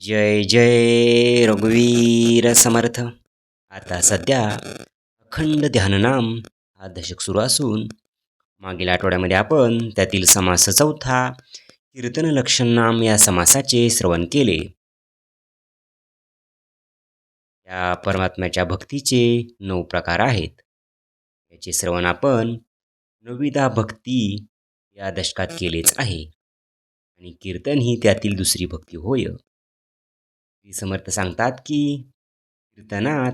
जय जय रघुवीर समर्थ. आता सध्या अखंड ध्याननाम हा दशक सुरू असून मागील आठवड्यामध्ये आपण त्यातील समास चौथा कीर्तन लक्षण नाम या समासाचे श्रवण केले. या परमात्म्याच्या भक्तीचे नऊ प्रकार आहेत. याचे श्रवण आपण नविदा भक्ती या दशकात केलेच आहे. आणि कीर्तन ही त्यातील दुसरी भक्ती होय. श्री समर्थ सांगतात की कीर्तनात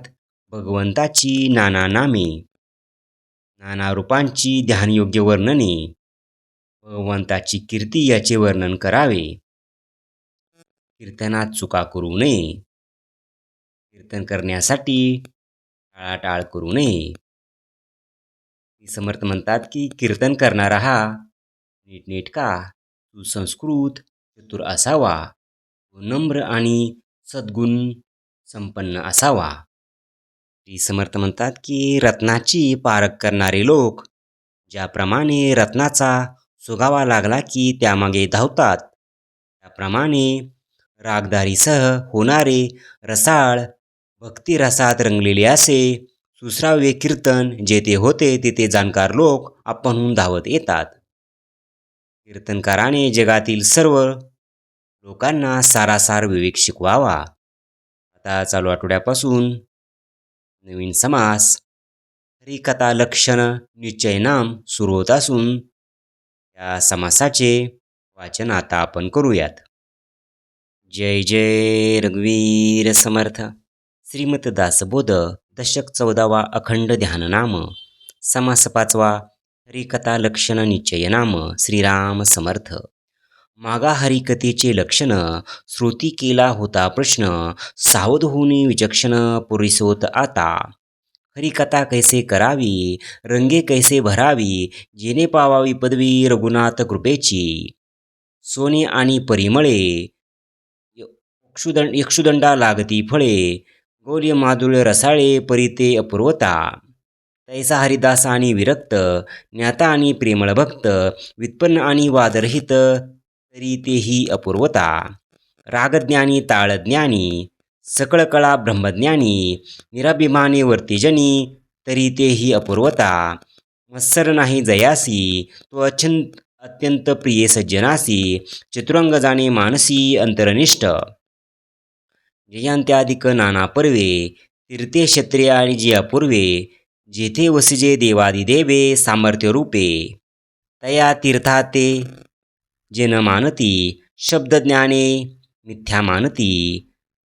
भगवंताची नाना नामे नाना रूपांची ध्यानयोग्य वर्णने भगवंताची कीर्ती याचे वर्णन करावे. कीर्तनात चुका करू नये. कीर्तन करण्यासाठी टाळाटाळ करू नये. समर्थ म्हणतात की कीर्तन करणारा हा नीटनेटका सुसंस्कृत चतुर असावा. नम्र आणि सद्गुण संपन्न असावा. श्री समर्थ म्हणतात की रत्नाची पारख करणारे लोक ज्याप्रमाणे रत्नाचा सुगावा लागला की त्यामागे धावतात त्याप्रमाणे रागदारीसह होणारे रसाळ भक्तिरसात रंगलेले असे सुसराव्य कीर्तन जेथे होते तेथे जाणकार लोक आपणहून धावत येतात. कीर्तनकाराने जगातील सर्व लोकांना सारासार विवेक शिकवावा. आता चालू आठवड्यापासून नवीन समास हरिकथा लक्षण निश्चय नाम सुरू होत असून या समासाचे वाचन आता आपण करूयात. जय जय रघुवीर समर्थ. श्रीमत दासबोध दशक चौदावा अखंड ध्याननाम. समास पाचवा हरिकथा लक्षण निश्चय नाम. श्रीराम समर्थ. मागा हरिकथेचे लक्षण श्रुती केला होता प्रश्न सावध होणे विचक्षण पुरिसोत आता. हरिकथा कैसे करावी रंगे कैसे भरावी जेणे पावावी पदवी रघुनाथ कृपेची. सोने आणि परिमळे यक्षुदंड यक्षुदंडा लागती फळे गौर्य माधुर्य रसाळे परिते अपूर्वता. तैसा हरिदास आणि विरक्त ज्ञाता आणि प्रेमळ भक्त व्युत्पन्न आणि वादरहित तरी तेही अपूर्वता. रागज्ञानी ताळज्ञानी सकळ कळा ब्रह्मज्ञानी निराभिमानी वर्तिजनी तरी तेही अपूर्वता. मत्सर नाही जयासी तो अत्यंत अत्यंत प्रिय सज्जनासी चतुरंग जाणे मानसी अंतरनिष्ठ. जयांत्याधिक नाना पर्वे तीर्थे क्षत्रिय आणि जिया जेथे वसिजे देवादिदेवे सामर्थ्यरूपे. तया तीर्थाते जेन मानती शब्दज्ञाने मिथ्या मानती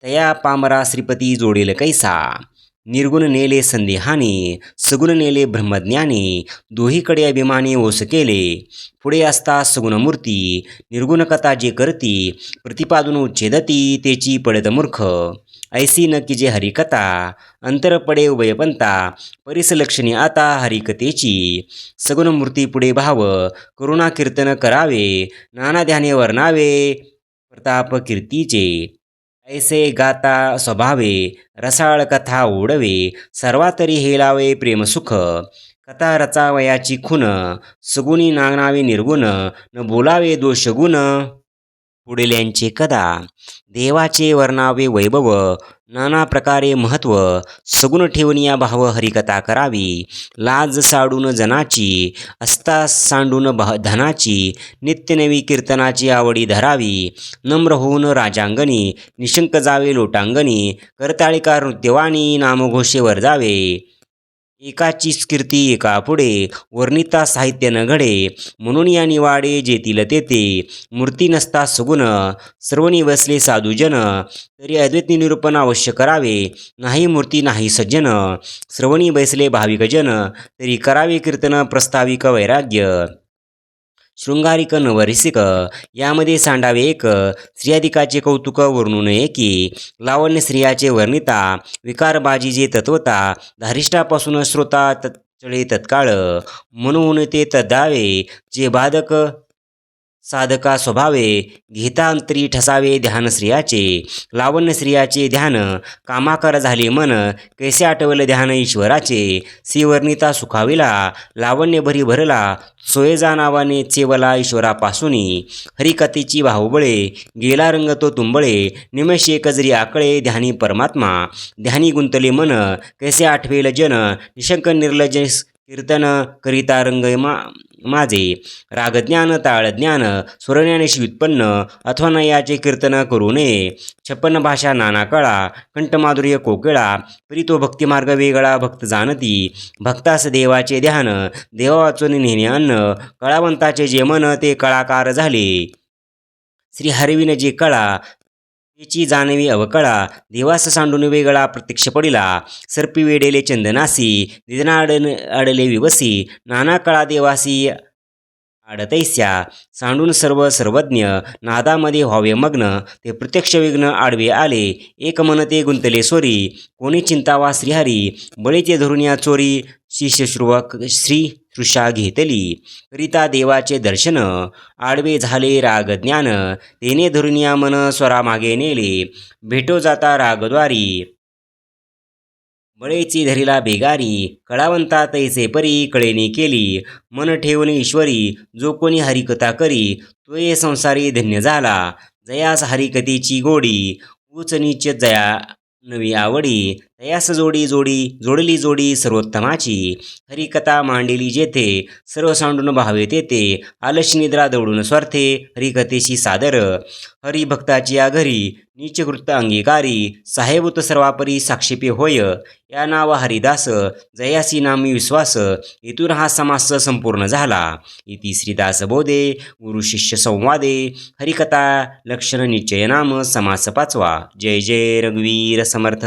तया पामरा श्रीपती जोडेल कैसा? निर्गुण नेले संदेहाने सगुण नेले ब्रह्मज्ञाने दोहीकडे अभिमाने ओस केले। पुढे असता सगुणमूर्ती निर्गुण कथा जे करती प्रतिपादून उच्छेदती तेची पडत मूर्ख। ऐसी न की जे हरिकथा अंतर पडे उभयपंता परिसलक्षणी आता हरिकथेची सगुण मूर्ती पुढे भाव करुणा कीर्तन करावे नाना ध्याने वर्णावे प्रताप कीर्तीचे. ऐसे गाता स्वभावे रसाळ कथा ओढवे सर्वातरी हेलावे प्रेमसुख कथा रचावयाची खून सगुणी नागनावे निर्गुण न बोलावे दोषगुण पुढील कदा देवाचे वर्णावे वैभव नाना प्रकारे महत्त्व सगुण ठेवणिया भाव हरिकथा करावी. लाज साडून जनाची अस्ता सांडून बह धनाची नित्यनवी कीर्तनाची आवडी धरावी. नम्र होऊन राजांगणी निशंक जावे लोटांगणी करताळिका नृत्यवाणी नामघोषेवर जावे. एकाचीच कीर्ती एका पुढे वर्णिता साहित्य न घडे. म्हणून या निवाडे जेतील तेथे मूर्ती नसता सगुण सर्वणी बसले साधूजन तरी अद्वैत निरूपण अवश्य करावे. नाही मूर्ती नाही सज्जन. श्रवणी बैसले भाविकजन तरी करावे कीर्तन प्रस्ताविक वैराग्य. शृंगारिक नवरिसिक यामध्ये सांडावे एक स्त्रियाधिकाचे कौतुक वर्णून एकी लावण्य स्त्रियाचे वर्णिता विकारबाजीचे तत्वता धारिष्ठापासून श्रोता तत्चळे तत्काळ म्हणून ते तद्दावे जे बाधक साधका स्वभावे गीतांतरी अंतरी ठसावे ध्यान स्त्रियाचे लावण्य स्त्रियाचे ध्यान कामाकर झाले मन कैसे आठवले ध्यान ईश्वराचे श्रीवर्णिता सुखाविला लावण्य भरी भरला सोयजा नावाने चेवला ईश्वरापासूनी हरिकथेची भाऊबळे गेला रंग तो तुंबळे निमेषे कजरी आकळे ध्यानी परमात्मा ध्यानी गुंतले मन कैसे आठवेल जन निशंक निर्लज कीर्तन करिता रंग मा माझे. रागज्ञान ताळज्ञान स्वरज्ञानेशी व्युत्पन्न अथवा न याचे कीर्तन करू नये. छप्पन्न भाषा नाना कळा कंठमाधुर्य कोकिळा परी तो भक्तिमार्ग वेगळा भक्त जाणती. भक्तास देवाचे ध्यान देवा वाचून नेणे अन्न कळावंताचे जे मन ते कळाकार झाले. श्री हरविन जे कळा त्याची जाणवी अवकळा देवास सांडून वेगळा प्रत्यक्ष पडिला. सर्पी वेडेले चंदनासी निधना अडन अडले विवसी नाना कळा देवासी आडतैस्या. सांडून सर्व सर्वज्ञ नादामध्ये व्हावे मग्न ते प्रत्यक्ष विघ्न आडवे आले. एक मन ते गुंतले सोरी कोणी चिंतावा श्रीहरी बळीचे धरून या चोरी शिष्यश्रुवक श्री तृषा घेतली. करिता देवाचे दर्शन आडवे झाले राग ज्ञान तेने धुरुनिया मन स्वरा मागे नेले. भेटो जाता रागद्वारी. बळेची धरीला बेगारी कळावंता तैसे परी कळेने केली. मन ठेवून ईश्वरी जो कोणी हरिकथा करी तो ये संसारी धन्य झाला. जयास हरिकथेची गोडी उच नीच जया नवी आवडी. तयास जोडी जोडी जोडली जोडी सर्वोत्तमाची. हरिकथा मांडिली जेथे सर्व सांडून भावे तेथे आलश निद्रा दौडून स्वार्थे हरिकथेशी सादर. हरिभक्ताची या घरी नीचकृत अंगीकारी साहेबूत सर्वापरी साक्षेपी होय. या नाव हरिदास जयासी नामी विश्वास इथून हा समास संपूर्ण झाला. इति श्रीदास बोधे गुरु शिष्य संवादे. हरिकथा लक्षण निश्चय नाम समास पाचवा. जय जय रघुवीर समर्थ.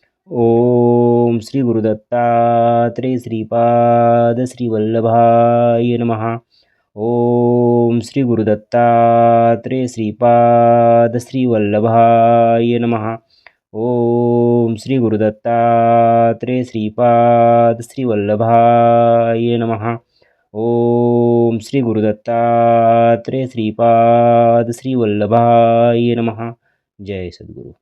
ओम श्री गुरुदत्तात्रेय श्रीपाद श्री वल्लभाय नमः। ओम श्री गुरुदत्तात्रेय श्रीपाद श्री वल्लभाय नमः। ओम श्री गुरुदत्तात्रेय श्रीपाद श्री वल्लभाय नमः। ओम श्री गुरुदत्तात्रेय श्रीपाद श्री वल्लभाय जय सद्गुरू।